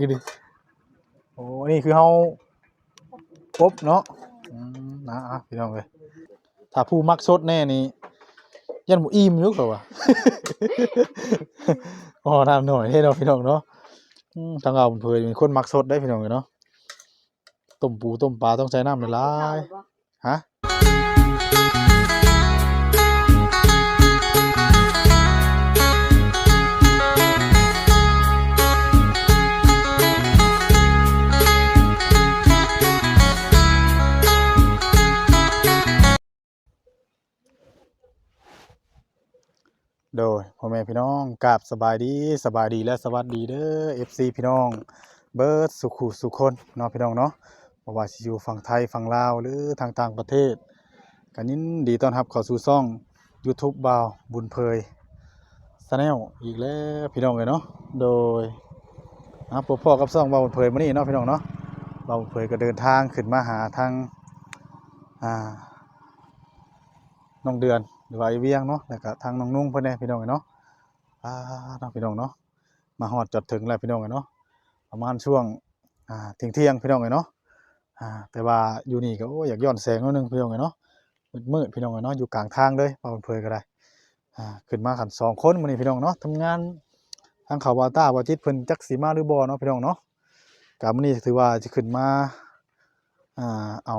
กินดิโอ้นี่คือเฮาครบเนาะอืมนะอะพี่น้องเอ้ยถ้าผู้มักสดแน่นี่ยันบ่อิ่มยู่ก็ว่าอ๋อน้ำหน่อยให้เนาะพี่น้องเนาะอืมทางเราเพิ่นเป็นคนมักสดได้พี่น้องเอ้ยเนาะต้มปูต้มปลาต้องใช้น้ำหลายๆฮะ โดยพ่อแม่พี่น้องกราบสบายดีสบายดีและสวัสดีเด้อ FC พี่น้อง เบิร์ดสุขุสุคนเนาะพี่น้องเนาะบ่ว่าสิอยู่ฝั่งไทยฝั่งลาวหรือทางต่างประเทศก็ยินดีต้อนรับเข้าสู่ช่อง YouTube บาวบุญเพย Channel อีกแล้วพี่น้องเลยเนาะโดยนะพบพ่อกับช่องบาวบุญเพยมื้อนี้เนาะพี่น้องเนาะบาวบุญเพยก็เดินทางขึ้นมาหาทางอ่าน้องเดือน หรือว่าไอเวียงเนาะแล้วก็ทางน้องนุ่งเพิ่นแหน่พี่น้องเอ้ยเนาะอ่าเนาะพี่น้องเนาะมาฮอดจอดถึงแล้วพี่น้องเอ้ยเนาะประมาณช่วงอ่าเที่ยงๆพี่น้องเอ้ยเนาะอ่าแต่ว่าอยู่นี่ก็โอ้อยากย้อนแสงนิดนึงพี่น้องเอ้ยเนาะมืดๆพี่น้องเอ้ยเนาะอยู่กลางทางเลยว่าเพิ่นเพยก็ได้อ่าขึ้นมากันสองคนมื้อนี้พี่น้องเนาะทำงานทางเขาวาต้าวาจิตเพิ่นจักสิมาหรือบ่เนาะพี่น้องเนาะก็มื้อนี้ถือว่าสิขึ้นมาอ่าเอา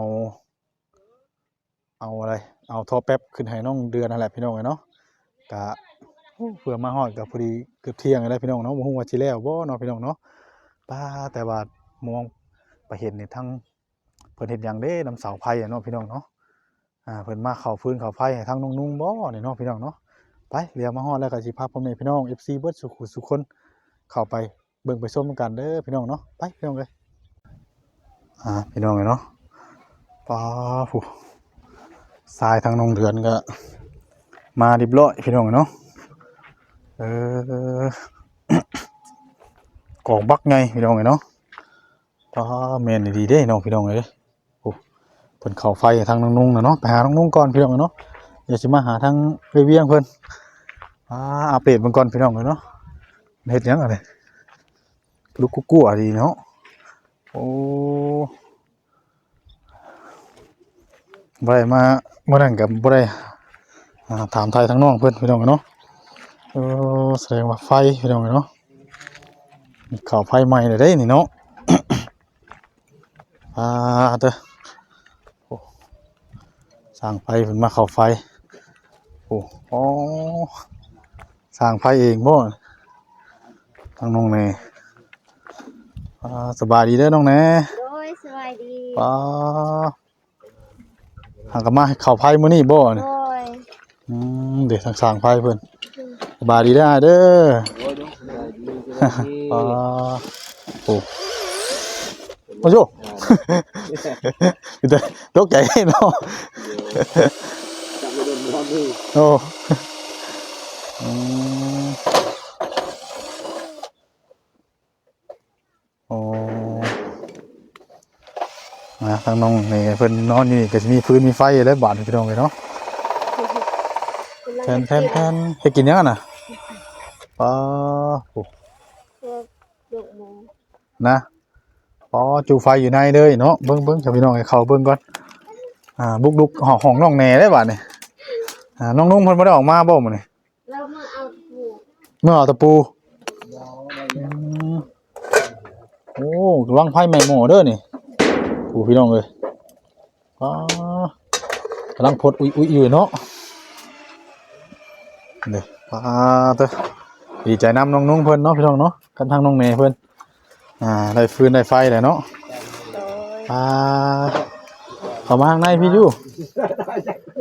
เอาอะไร เอาท่อแป๊บขึ้นให้น้องเดือนนั่นแหละพี่น้องเอ้ยเนาะกะเพื่อมาฮอดกับพอดีเกือบเที่ยงแล้วพี่น้องเนาะบ่ฮู้ว่าสิแล้วบ่เนาะพี่น้องเนาะป้าแต่ว่ามองไปเห็นนี่ทั้งเพิ่นเฮ็ดหยังเด้นำเสาไฟอะเนาะพี่น้องเนาะอ่าเพิ่นมาเข้าฟื้นเข้าไฟให้ทั้งน้องนุ่งบ่นี่เนาะพี่น้องเนาะไปเรียมาฮอดแล้วก็สิพาพ่อแม่พี่น้อง FC เบิดสุขุสุคน เข้าไปเบิ่งไปชมกันเด้อพี่น้องเนาะไปพี่น้องเอ้ยอ่าพี่น้องเอ้ยเนาะป้าผู้ ทรายทางนองเดือนก็ มาเรียบร้อยพี่น้องเนาะเออกองบักไงพี่น้องเนาะก็แม่นดีๆเด้น้องพี่น้องเอ้ยโอ้เพิ่นเข้าไฟทางน้องนุ่งนะเนาะไปหาน้องนุ่งก่อนพี่น้องเนาะอย่าสิมาหาทางเวียงเพิ่นอ่าอัปเดตเบิ่งก่อนพี่น้องเนาะเฮ็ดยังอะเนี่ยลูกกุ๊กๆอะดีเนาะโอ้ บ่ได้มาบ่นั่นก็บ่ได้อ่าถามไทยทางน้องเพิ่นพี่น้องเนาะเออแสดงว่าไฟพี่น้องเนาะมีข่าวไฟใหม่เลยได้นี่เนาะอ่าเด้อโอ้สร้างไฟเพิ่นมาเข้าไฟโอ้อ๋อสร้างไฟเองบ่ทางน้องแหน่อ่าสบายดีเด้อน้องแหน่โดยสวัสดีป้า หากนมาให้เข้าไฟมื้อนี้บ่โดนี่ยอืมเดี๋ยวทางสร้างไฟเพิ่นสบายดีเด้ออ้ายเด้ออ่าโอ้มาโย แต่ตกใจเนาะโอ้อืมโอ้ มาทางน้องนี่เพิ่นนอนอยู่นี่ก็จะมีพื้นมีไฟแล้วบาดพี่น้องเลยเนาะแทนแทนแทนให้กินยังอะน่ะป้าโอ้พวกลูกหมูนะอ๋อจูไฟอยู่ในเลยเนาะเบิ้งเบิ้งจะพี่น้องให้เขาเบิ้งก่อนอ่าบุกดุกหอห้องน้องแหน่ได้บัดนี่อ่าน้องนุ่งเพิ่นบ่ได้ออกมาบ่มื้อนี้เรามาเอาผูเมื่อเอาตะปูอืมโอ้ระวังไฟไหม้หม้อเด้อนี่ โอ้พี่น้องเอ้ยอ๋อกำลังพดอุ้ยอุ้ยอยู่เนาะเด้อปาเตอดีใจนำน้องนุ่งเพิ่นเนาะพี่น้องเนาะกันทางน้องแหน่เพิ่นอ่าได้ฟืนได้ไฟแล้วเนาะโดยอ่าเข้ามาข้างในพี่อยู่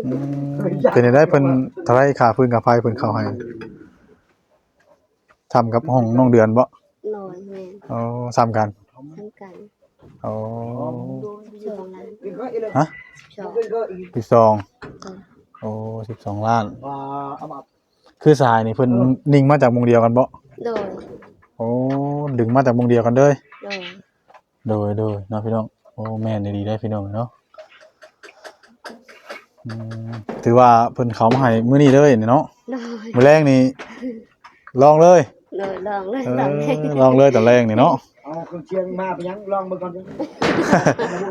อืมเป็นได้เพิ่นเท่าไรค่าพื้นกับไฟเพิ่นเข้าให้ทำกับห้องน้องเดือนบ่หน่อยแม่ เอาซ้ำกันทั้งกัน เอาช่วงนั้นฮะชอบสิบสองโอ้สิบสองล้าน คือสายนี่เพิ่นนิ่งมาจากวงเดียวกันบ่โดยโอ้ดึงมาจากวงเดียวกันเด้ยโดยโดยโดยเนาะพี่น้องโอ้แม่นดีได้พี่น้องเนาะอืมถือว่าเพิ่นเขามาให้มื้อนี้เลยนี่เนาะโดยมื้อแรกนี่ลองเลยโดยลองเลยเอลองเลยอลองเลยตอนแรกนี่เนาะโเอาเครื่องเชียงมาไปยังลองเบิ่งก่อนดิ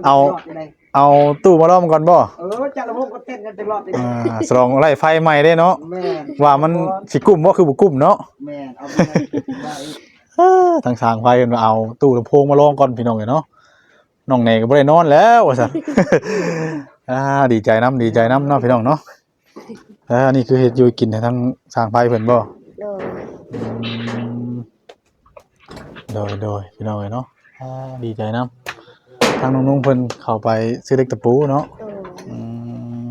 เอารดยู่ไหนเอาตู้มาล้อมก่อนบ่เออจัดระบบก็เต้นกันตลอดเลยอ่าสลองไล่ไฟใหม่ได้เนาะแม่นว่ามันสิกุ้มบ่คือบ่กุ้มเนาะแม่นเอาไปมาอีกเอ้อทางสร้างไฟเพิ่นว่าเอาตู้ลำโพงมาลองก่อนพี่น้องเอ้ยเนาะน้องเนก็บ่ได้นอนแล้วว่าซั่น อ่าดีใจนํดีใจนํเนาะพี่น้องเนาะเอออันนี้คือเฮ็ดอยู่กินให้ทางสร้างไฟเพิ่นบ่ โดยอืมโดยโดยพี่น้องเอ้ยเนาะอ่าดีใจนํทางน้องๆเพิ่นเข้าไปซื้อเล็กตะปูเนาะโดยอืม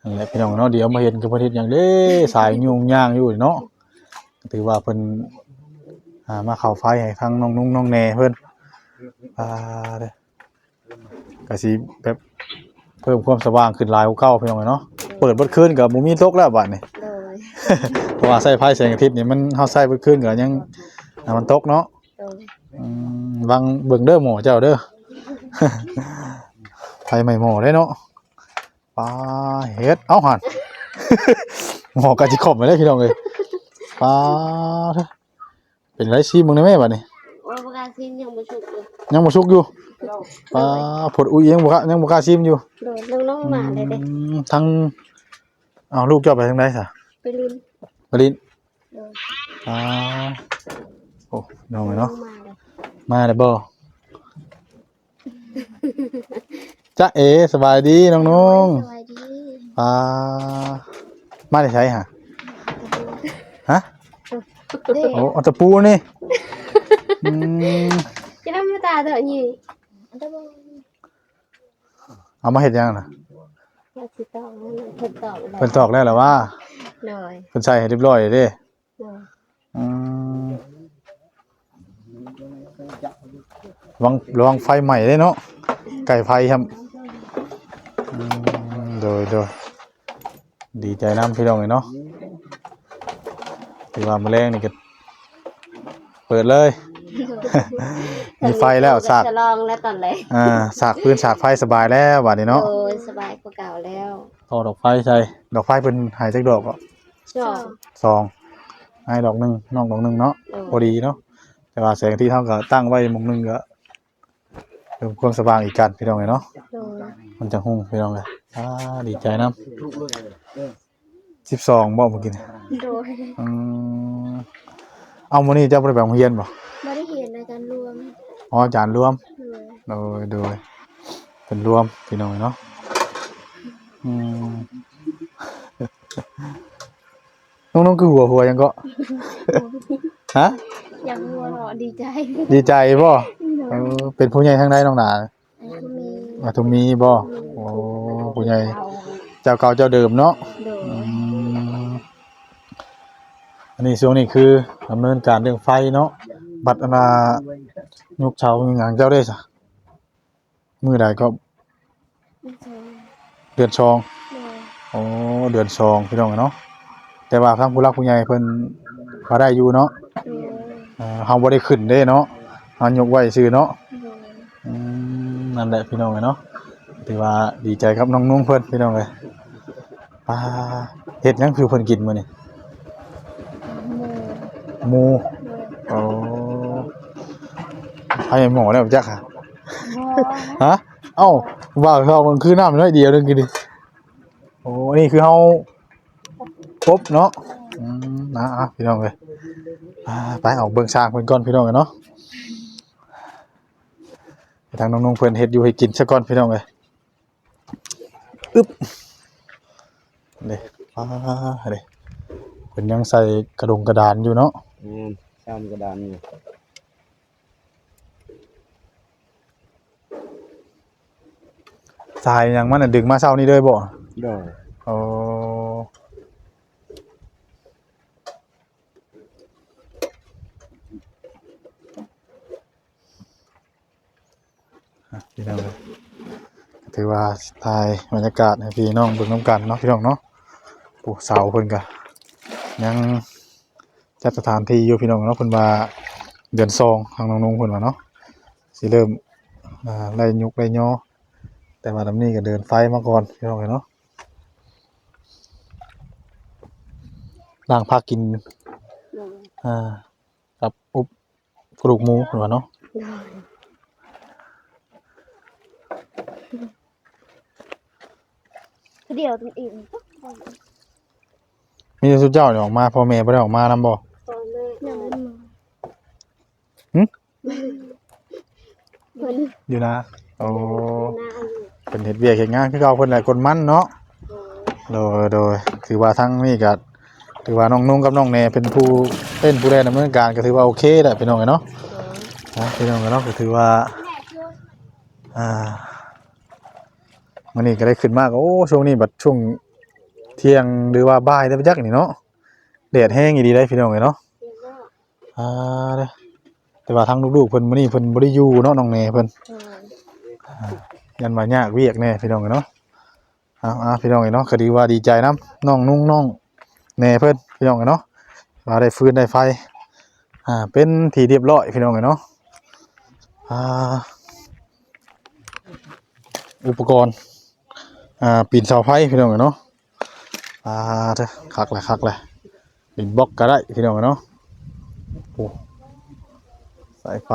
นั่นแหละพี่น้องเนาะเดี๋ยวมาเห็นกับประเทศอย่างเด้สายยุ่งย่างอยู่เนาะถือว่าเพิ่นอ่ามาเข้าไฟให้ทางน้องนุ่งน้องแหน่เพิ่นอ่าเด้อก็สิแบบเพิ่มความสว่างขึ้นหลายกว่าเก่าพี่น้องเนาะเปิดเบิดคืนก็บ่มีตกแล้วบัดนี้ โดยเพราะว่าใช้ไฟแสงอาทิตย์นี่มันเฮาใช้เบิดคืนก็ยัง อ่ามันตกเนาะโดยอืมวางเบิ่งเด้อหมอเจ้าเด้อ ไฟใหม่หมอได้เนาะปลาเฮ็ดเอ้าหัน หมอกะจิขมไปเลยพี่น้องเอ้ยปลาเด้อเป็นไรซีมึงได้ไหมบัดนี้ ว่าประกาศสิ้นยังบ่ชุกเลยยังบ่สุกอยู่ปลาผดอุ้ยยังบ่กล้ายังบ่กล้าซิมอยู่โดยน้องๆมาเลยเด้อืมทั้งอ้าวลูกเจ้าไปทางใดซะไปลิ้นบรินโดย อ่าโอ้น้องเอ้ยเนาะมาเลยมาได้บ่จ๊ะเอสบายดีน้องนุ่งสวัสดีอ่ามาได้ใช้ฮะฮะเด้โอ้เอาตะปูนี่อืมจะทำมาตาเถอะนี่อันตะบงเอามาเฮ็ดยังน่ะว่าสิตอบนั่นเพิ่นตอบแล้วเพิ่นตอกแล้วเหรอว่าโดยเพิ่นใส่ให้เรียบร้อยเด้โดยอืม ระวังระวังไฟใหม่เด้เนาะไก่ไฟครับอืมโดยโดยดีใจนํพี่น้องเลยเนาะที่ว่ามื้อแรงนี่ก็เปิดเลย มีไฟแล้วสากจะลองแล้วตอนแรกอ่าสากพื้นสากไฟสบายแล้วบัดนี้เนาะโดยสบายกว่าเก่าแล้วต่อดอกไฟใช่ดอกไฟเป็นหายจากดอกก็ชอบสองให้ดอกหนึ่งนอกดอกหนึ่งเนาะโดยพอดีเนาะ แต่ว่าแสงที่เท่ากับตั้งไว้หมองหนึงก็เพิ่มความสว่างอีกกันพี่น้องเลยเนาะโดยมันจะหุ่งพี่น้องเลยอ่าดีใจน้ถูกเลยเออำสิบสองบ่เมื่อกี้นี่โดยอืมเอามื้อนี้เจ้าบ่ได้ไปโรงเรียนบ่ไม่ได้เห็นในการรวมอ๋ออาจารย์รวมโดยโดยโดยเป็นรวมพี่น้องเนาะอืมน้องๆคือหัวหัวยังก็ฮะ อยากรัวเหรอดีใจดีใจบ่โดเอยอเป็นผู้ใหญ่ทางใดน้องหนาอันนี้มีมาทุมมีบ่โอ้ผู้ใหญ่เอาเจ้าเก่าเจ้าเดิมเนาะโดยอืมอันนี้ช่วงนี้คือดำเนินการเรื่องไฟเนาะบัตรอนายุกเช้ามีงานเจ้าได้ซะมื้อใดก็ไม่ใช่เดือนชอง โดยโอ้เดือนชองพี่น้องเนาะแต่ว่าทางผู้รักผู้ใหญ่เพิ่นก็ได้อยู่เนาะโดยเอ่อเฮาบ่ได้ขึ้นเด้เนาะเฮายกไว้ซื่อเนาะโดยอืมนั่นแหละพี่น้องเนาะถือว่าดีใจครับน้องนุ่งเพิ่นพี่น้องเอ้ยอ่าเฮ็ดหยังคือเพิ่นกินมื้อนี้โมหมูโดยโอ้ให้หมอแล้วจักค่ะโมฮะเอ้าว่าเขามันคือน้ำน้อยเดียวนึงกินดิโอ้นี่คือเฮาครบเนาะอืมนะอะพี่น้องเอ้ยอ่า ไปออกเบิ่งช้างเพิ่นก่อนพี่น้องเอ้ยเนาะไปทางน้องๆเพิ่นเฮ็ดอยู่ให้กินซะก่อนพี่น้องเอ้ยอึ๊บเด้อ่าเด้เพิ่นยังใส่กระดงกระดานอยู่เนาะแม่นซ้ำกระดานอยู่สายหยังมันน่ะดึงมาเช้านี้เลยบ่โดยโอ้อ่ พี่น้องถือว่าถ่ายบรรยากาศให้พี่น้องเบิ่งน้ำกันเนาะพี่น้องเนาะปูเสาเพิ่นก็ยังจัดสถานที่อยู่พี่น้องเนาะเพิ่นว่าเดือนซองทางน้องนุ่งเพิ่นว่าเนาะสิเริ่มไล่ยุกไล่ย่อแต่ว่าลำนี้ก็เดินไฟมาก่อนพี่น้องเอ้ยเนาะล้างผ้ากินอ่ากับอุปกระดูกหมูเพิ่นว่าเนาะ เดี๋ยวตัวเองมีแต่สุดเจ้านี่ออกมาพ่อแม่บ่ได้ออกมานำบ่ ตอนแม่ยังไม่มาหึเพิ่นอยู่นะ โอ้หน้าอยู่เป็นเฮ็ดเวียกเฮ็ดงานคือเก่าเพิ่นแหละคนมันเนาะโดยโดยถือว่าทั้งนี่ก็ถือว่าน้องนุ่งกับน้องแนเป็นผู้เล่นผู้แลดำเนินการก็ถือว่าโอเคแหละพี่น้องเนาะนะพี่น้องเนาะก็ถือว่าอ่า มันนี่ก็ได้ขึ้นมากโอ้ช่วงนี้บัดช่วงเที่ยงหรือว่าบ่ายได้ไปจักนี่เนาะแดดแห้งอีดีได้พี่น้องเนาะอ่าเด้อแต่ว่าทั้งลูกๆเพิ่นมื้อนี้เพิ่นบ่ได้อยู่เนาะน้องแนเพิ่นยันว่ายากเวียกแน่พี่น้องเนาะเอาเอาพี่น้องเนาะก็ดีว่าดีใจน้ำน้องนุ่งน้องแน่เพิ่นพี่น้องเนาะว่าได้ฟืนได้ไฟอ่าเป็นทีเรียบร้อยพี่น้องเนาะอ่าอุปกรณ์ อ่าปีนเสาไฟพี่น้องเนาะอ่าเด้อคักเลยคักเลยปีนบล็อกก็ได้พี่น้องเนาะโอ้สายไฟ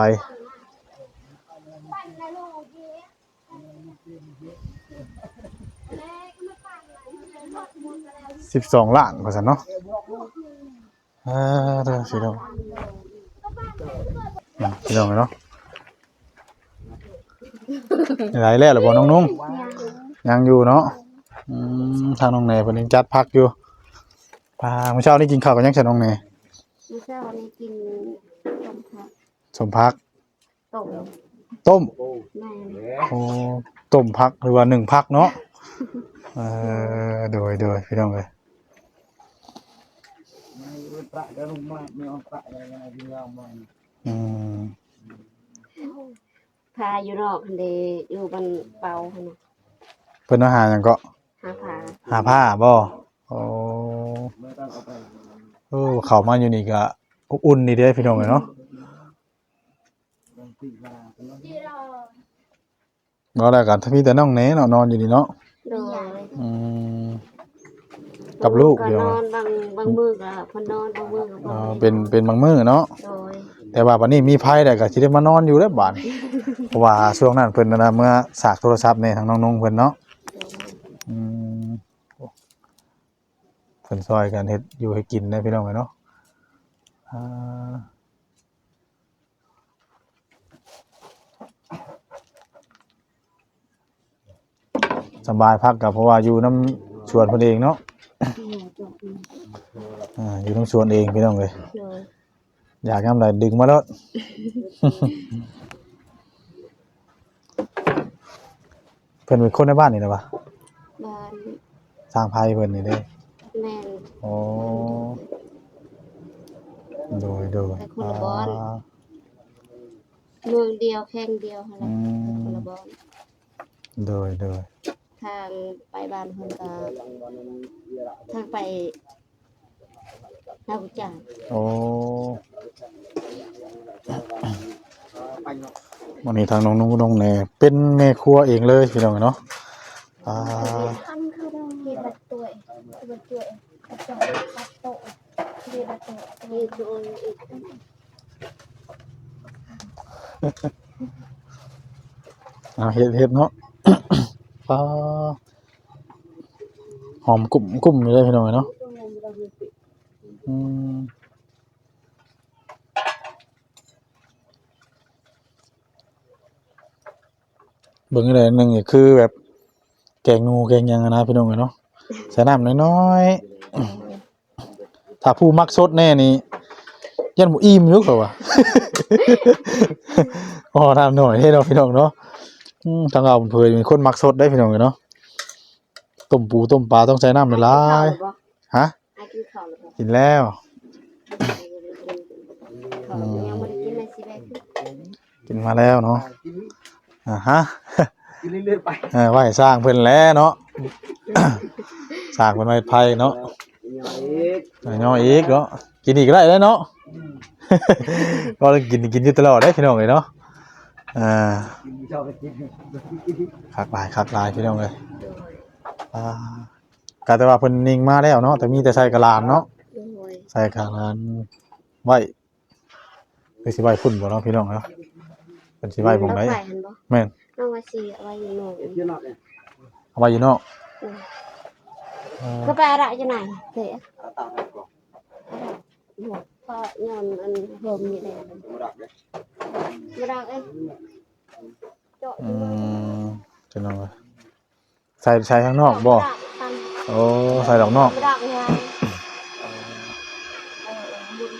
สิบสองล้านว่าซั่นเนาะอ่าเด้อพี่น้องพี่น้องเนาะหลายแล้วเหรอบ่น้องนุ่ง ยังอยู่เนาะอืมทางน้องแหน่เพิ่นยังจัดพักอยู่อ่ามื้อเช้านี้กินข้าวกันยังใช่น้องแหน่ไม่ใช่วันนี้กินต้มผักสมพัก ต้มต้ม แม่โอ้ต้มพักหรือว่าหนึ่งพักเนาะ เออโดยโดยพี่น้องเอ้ยประเดี๋ยวลงมาไม่เอาประอะไรนะที่เรามาอืมพาอยู่นอกคันเดอยู่บันเป่าหั่นน่ะ เพิ่นอาหารหยังก็หาพาหาผ้าบ่โอ้ไม่ต้องเอาไปเออเข้ามาอยู่นี่ก็อบอุ่นนี่เด้พี่น้องเอ้ยเนาะลองตีมาแล้วบ่แล้วกันถ้ามีแต่น้องแหนเนาะนอนอยู่นี่เนาะโดยอืมกับลูกก็เดียว นอนบางบางมื้อก็เพิ่นนอนบางมื้อก็เอบ่อเป็นเป็นบางมื้อเนาะโดยแต่ว่าบัดนี้มีภัยได้ก็สิได้มานอนอยู่แล้วบาดนี้เพราะว่าช่วงนั้นเพิ่นน่ะนะเมื่อสากโทรศัพท์ในทางน้องนุ่งเพิ่นเนาะ อืมโอ้เพิ่นซอยกันเฮ็ดอยู่ให้กินนะพี่น้องเอ้ยเนาะอ่าสบายพักกับเพราะว่าอยู่น้ำสวนเพิ่นเองเนาะอ่าอยู่น้ำสวนเองพี่น้องเอ้ยโดยอยากยามใดดึงมาแล้วเพิ่นเป็นคนในบ้านนี่นะวะ บ้านสร้างภัยเพิ่นนี่เด้แม่นโอ้โดยโดยไปคนละบ้านอ่าเมืองเดียวแข่งเดียวหั่นอืล่ะมคนละบ่อนโดยโดยทางไปบ้านเพิ่นก็ทางไปนาบุจาโอ้ไปเนาะวันนี้ทางน้องนุ่งน้องแหน่เป็นแม่ครัวเองเลยพี่น้องเนาะ อ่าทำคือาเฮ็ดบัดตัวบัดตัวบัดตัวบัดโตเฮ็ดบัดตัวนี่คืออนอีกอ่าเฮ็ดเฮ็ดเนาะอาหอมกลุ่มกลุ่มอยู่เลยพี่น้องเนาะอืมเบิ่งอะไรหนึ่งคือแบบ แกงงูแกงหยังอะนะพี่น้องเนาะใส่น้ำน้อยๆถ้าผู้มักสดแน่นี่ยันหมูอิ่มอยุกเหรอวะพอทำหน่อยให้เราะพี่น้องเนาะอืมทางเราเผยเป็นคนมักสดได้พี่น้องเนาะต้มปูต้มปลาต้องใช้น้ำหลายๆฮะไอ้กินข้าวแล้วบ่กินแล้วข้าวยังบ่ได้กินเลยสิแม่กินมาแล้วเนาะกินอ่าฮะ กินเรื่อยๆไปเออไหวสร้างเพิ่นแล้วเนาะ สร้างเพิ่นไว้ไผเนาะอย่างนี้ย่ออีกเนาะกินอีกได้แล้วเนาะ ก็กินกินอยู่ตลอดได้พี่น้องเลยเนาะอ่า กินชอบไปกินคักหลายคักหลายพี่น้องเลยอ่ากะแต่ว่าเพิ่นนิ่งมาแล้วเนาะ แต่มีแต่ใส่กระลานเนาะ โดยใส่กระลานไว้คือสิไว้พุ่นบ่เนาะพี่น้องเนาะเพิ่นสิไว้บ่งเราไดไปหันบ่แม่น น้องว่าสิเอาไว้อยู่โน่นยืนหนักเนี่ยเอาไว้อยู่นอกเออก็ไปอะไรจะไหนเสียเอาตามไปก่อนหัวก็ย้อนอันเพิ่มนี่แหละดูดักเลยบ่ดักเอ้ยเจาะอืมจะนอนไว้ใส่ใส่ข้างนอกบ่ดัตันโอ้ใส่ดอกนอกบ่ดักยายเออบุญ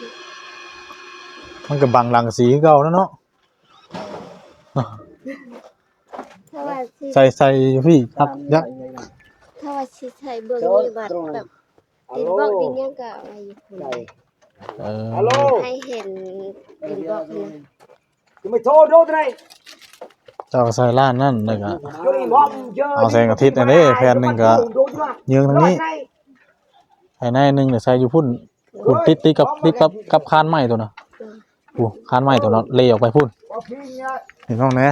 มันก็บังรังสีคือเก่าแล้วเนาะ ถ้าว่าสิใส่ใส่อยู่พี่ยักยักถ้าว่าสิใช้เบิ่งนี่บัดแบบติดบอกดินยังก็เอาไว้อยู่พุ่นเออ ฮัลโหลให้เห็นดินบอกนะยังไม่โทษโดนไรเจ้าก็ใส่ล้านนั่นแล้วก็ช่วยมอมเยอะเอาแสงอาทิตย์อันนี้แผ่นหนึ่งก็ ยืงทางนี้ภายในหนึงเดี๋ยวใส่อยู่พุ่นพุ่นติดติดกับติดกับกับคานไม้ตัวน่ะปูคานไม้ตัวน่ะเลออกไปพุ่นเห็นบ้างแหน่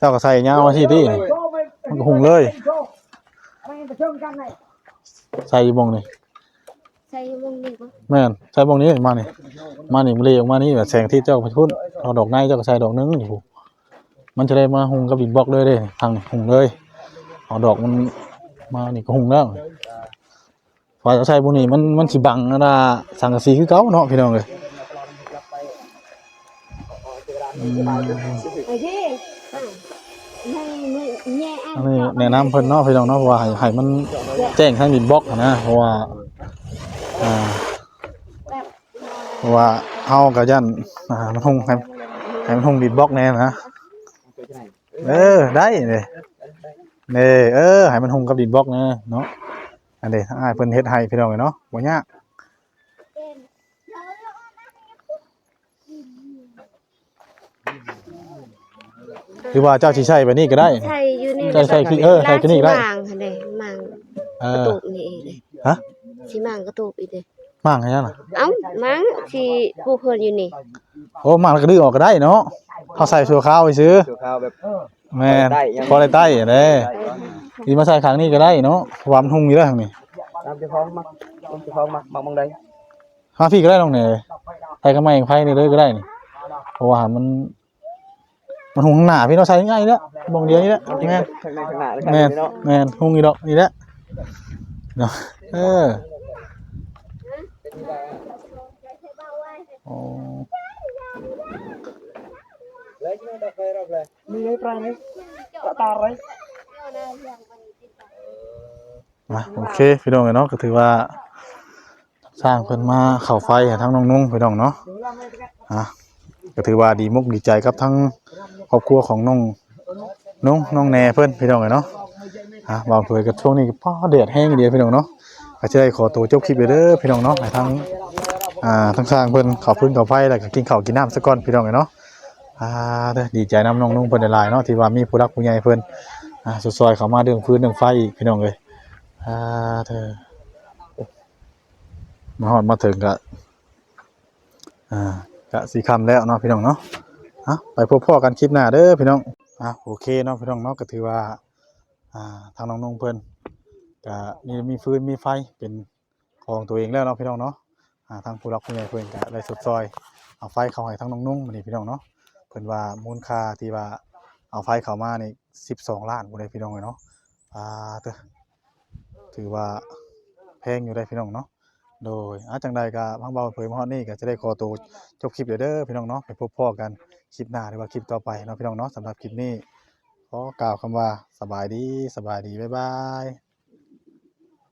เจ้าก็ใส่ยาวมาสิติมันก็หุงเลยไม่ไปเชื่อมกันเลยใส่อยู่บ่งนี่ใช้วงนี้บ่แม่นใส่บ่งนี้มานี่มานี่มันเลออกมานี่แบบแสงอาทิตย์เจ้าก็ไปพุ่นเอาดอกในเจ้าก็ใส่ดอกหนึงนี่ปูมันจะได้มาหุงกับดินบล็อกเลยเด้ทางนี่หุงเลยเอาดอกมันมานี่ก็หุงแล้วพอจะใส่บ่งนี้มันมันสิบังอันน่ะสังกะสีคือเก่าเนาะพี่น้องเอ้ยอืมไอ้ที่ให้มื อันนี้แนะนำเพิ่นเนาะพี่น้องเนาะเพราะว่าให้ให้มันแจ้งทางดินบล็อกอะนะเพราะว่าอ่าเพราะว่าเฮาก็ยันอ่ามันคงให้ให้มันคงดินบล็อกแน่นะเออได้เด้เด้เออให้มันคงกับดินบล็อกแน่เนาะอันนี้อ้ายเพิ่นเฮ็ดให้พี่น้องเนาะบ่ยาก หรือว่าเจ้าสิใช้แบบนี้ก็ได้ ใช่อยู่นี่ใช่ใช่คือเออใช่คือนี่ได้ มังค่ะเด้มังเอกระอตูบนี่เองเลยฮะสิมังกระตูบอีกเด้มั่งให้ยังน่ะเอ้ามังสิผู้เพิ่นอยู่นี่โอ้มั่งแล้วก็ดื้อออกก็ได้เนาะเขาใส่ชั่วคราวไปซื้อเสือขาวแบบ แม่นได้ยังพอได้ใต้เด้ดีมาใส่ครั้งนี้ก็ได้เนาะวามนหุ่งอยู่แล้วทางนี้ตามเจ้าของมักตามเจ้าของมักมักมองใดหาพี่ก็ได้ตรงไหนใส่กระไม้ไผ่นี่เลยก็ได้นี่เพราะว่ามัน มันหุ่งข้างหน้าพี่เนาะใส่ง่ายแล้วมองเดียวนี่แหละแม่นข้างในข้างหน้าแล้วกันแม่นเนาะแม่นหุ่งอีดอกนี่แหละเนาะเออโอ้เลยไม่ได้ไปรอบเลยมีเลยปลาไหมปลาตาอะไรมาโอเคพี่น้องเนาะก็ถือว่า สร้างเพิ่นมาเข้าไฟให้ทั้งน้องนุ่งพี่น้องเนาะอะ ก็ถือว่าดีมุกดีใจกับทั้งครอบครัวของน้องน้องน้องแน่เพิ่อนพี่น้องเนาะอะวางเผยกับช่วงนี้ก็ป้อเดือดแห้งเดียวพี่น้องเนาะก็จะได้ขอตัวจบคลิปไปเด้อพี่น้องเนาะทั้งอ่าทั้งสร้างเพิ่อนเขอพื้นเขอไฟแล้วก็กินข้าวกินน้ำซะก่อนพี่น้องเนาะอ่าดีใจน้ำน้องนุ่งเพิ่นหลายเนาะที่ว่ามีผู้รักผู้ใหญ่เพิ่นอ่าสุดซอยเขามาเรื่องพื้นเรื่องไฟอีกพี่น้องเอ้ยอ่าเธอมาฮอดมาถึงกะอ่า กะสีคำแล้วเนาะพี่น้องเนาะอะไปพบพ่อกันคลิปหน้าเด้อพี่น้องอะโอเคเนาะพี่น้องเนาะก็ถือว่าอ่าทางน้องนงเพิ่นกะนี่มีฟืนมีไฟเป็นของตัวเองแล้วเนาะพี่น้องเนาะอ่าทางผู้รักผู้ใหญ่เพิ่นกะได้สดซอยเอาไฟเข้าให้ทางน้องนุ่งมานี่พี่น้องเนาะเพิ่นว่ามูลค่าที่ว่าเอาไฟเข้ามานี่12ล้านบ่ได้พี่น้องเลยเนาะอ่าเด้อถือว่าแพงอยู่ได้พี่น้องเนาะ โดยอาจังใดก็พังเบาเผยมาฮอดนี่ก็จะได้ขอตัวจบคลิปเด้อพี่น้องเนาะไปพบพ่อกันคลิปหน้าหรือว่าคลิปต่อไปเนาะพี่น้องเนาะสำหรับคลิปนี้ขอกล่าวคำว่าสบายดีสบายดีบ๊ายบาย